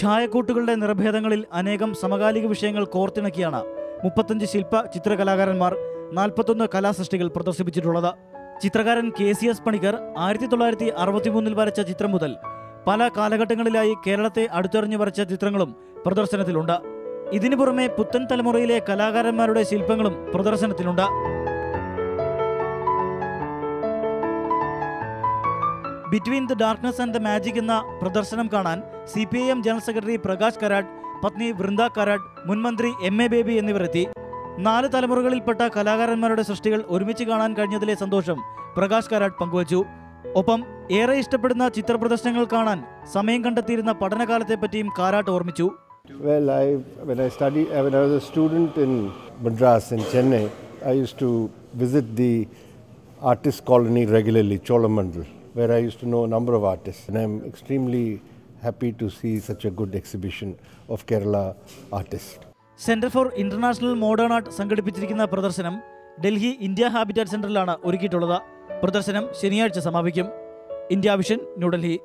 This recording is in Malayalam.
ഛായക്കൂട്ടുകളുടെ നിറഭേദങ്ങളിൽ അനേകം സമകാലിക വിഷയങ്ങൾ കോർത്തിണക്കിയാണ് മുപ്പത്തഞ്ച് ശില്പ ചിത്രകലാകാരന്മാർ നാൽപ്പത്തൊന്ന് കലാസൃഷ്ടികൾ പ്രദർശിപ്പിച്ചിട്ടുള്ളത്. ചിത്രകാരൻ കെ സി എസ് പണിക്കർ ആയിരത്തി തൊള്ളായിരത്തി അറുപത്തിമൂന്നിൽ വരച്ച ചിത്രം മുതൽ പല കാലഘട്ടങ്ങളിലായി കേരളത്തെ അടുത്തെറിഞ്ഞു വരച്ച ചിത്രങ്ങളും പ്രദർശനത്തിലുണ്ട്. ഇതിനു പുറമെ പുത്തൻ തലമുറയിലെ കലാകാരന്മാരുടെ ശില്പങ്ങളും പ്രദർശനത്തിലുണ്ട്. Between the darkness and the magic എന്ന പ്രദർശനം കാണാൻ C P I M general secretary Prakash Karat പത്നി വൃന്ദ കരാട് മുൻമന്ത്രി എം എ ബേബി എന്നിവരെത്തി നാല് തലമുറകളിൽപ്പെട്ട കലാകാരന്മാരുടെ സൃഷ്ടികൾ ഒരുമിച്ച് കാണാൻ കഴിഞ്ഞതിലെ സന്തോഷം പ്രകാശ് കരാട് പങ്കുവച്ചു. ഒപ്പം ഏറെ ഇഷ്ടപ്പെടുന്ന ചിത്രപ്രദർശനങ്ങൾ കാണാൻ സമയം കണ്ടെത്തിയിരുന്ന പഠനകാലത്തെ പറ്റിയും കാരാട്ട് ഓർമ്മിച്ചു. Well, I when I studied I was a student in Madras in Chennai, I used to visit the artist colony regularly, where I used to know a number of artists, and I'm extremely happy to see such a good exhibition of Kerala artists. Centre for international modern art സംഘടിപ്പിച്ചിരിക്കുന്ന പ്രദർശനം ഡൽഹി ഇന്ത്യ ഹാബിറ്റാറ്റ് സെന്ററിലാണ് ഒരുക്കിയിട്ടുള്ളത്. പ്രദർശനം ശനിയാഴ്ച സമാപിക്കും. India vision New Delhi